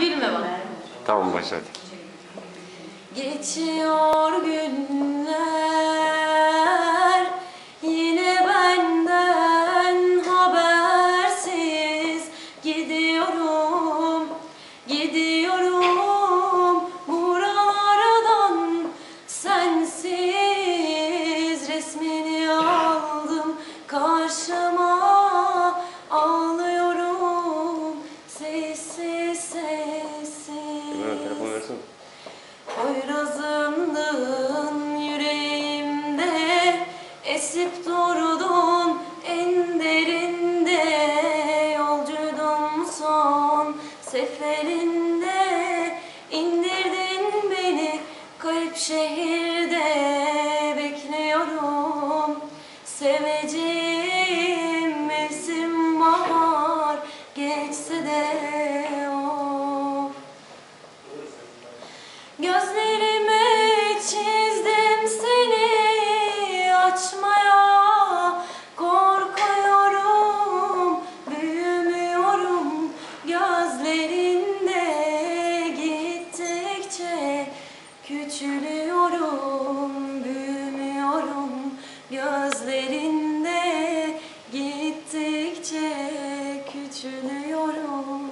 Gülme bana. Tamam başladı. Geçiyor günler Esip durdun en derinde Yolcuydum son. Seferinde indirdin beni kayıp şehirde Bekliyorum. Seveceğim mevsim bahar Geçse de o. Gözlerime gözlerinde gittikçe küçülüyorum.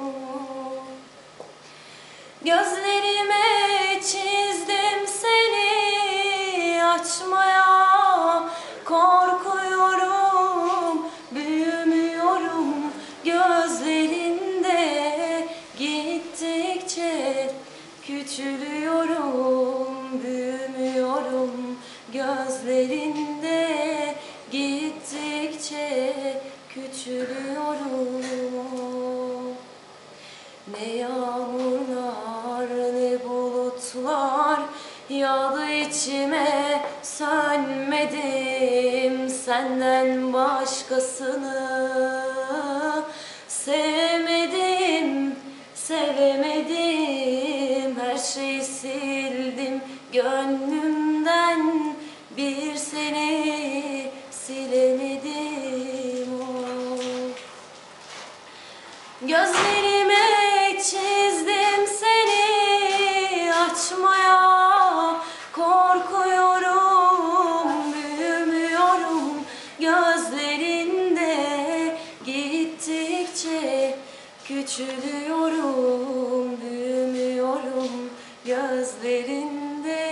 Gözlerime çizdim seni açmaya korkuyorum büyümüyorum. Gözlerinde gittikçe küçülüyorum büyümüyorum. Gözlerinde küçülüyorum ne yağmurlar ne bulutlar yağdı içime. Sönmedim senden başkasını. Sevmedim sevemedim. Her şeyi sildim gönlümden. Bir seni silemedim Gözlerime çizdim seni açmaya korkuyorum büyümüyorum. Gözlerinde gittikçe küçülüyorum büyümüyorum. Gözlerinde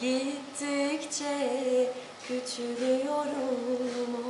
gittikçe küçülüyorum